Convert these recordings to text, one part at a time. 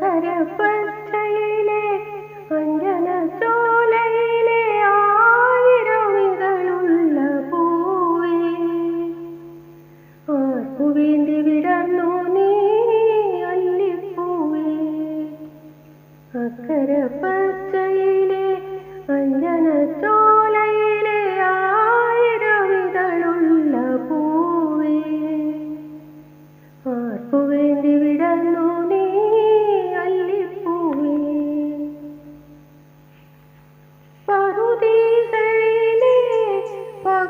கரப்பச்சை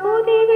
Mau.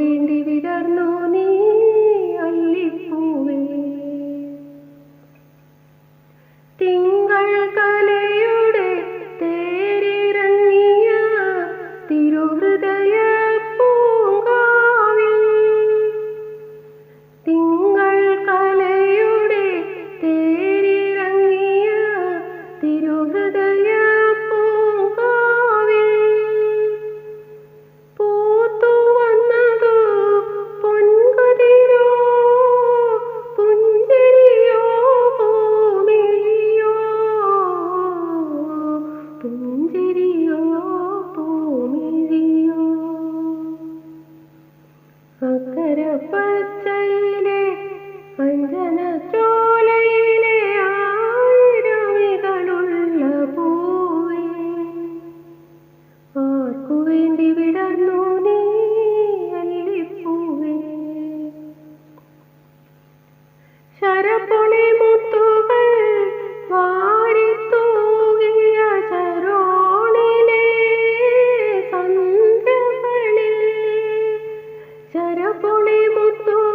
വേണ്ടി വേണ്ടി വിടർന്നു നീ അല്ലിപ്പൂവേ. ശരപ്പൊളി മുത്തുകൾ വാരിത്തൂകിയ ശരോണിലെ സന്ധ്യകളിൽ ശരപ്പൊളി മുത്തുകൾ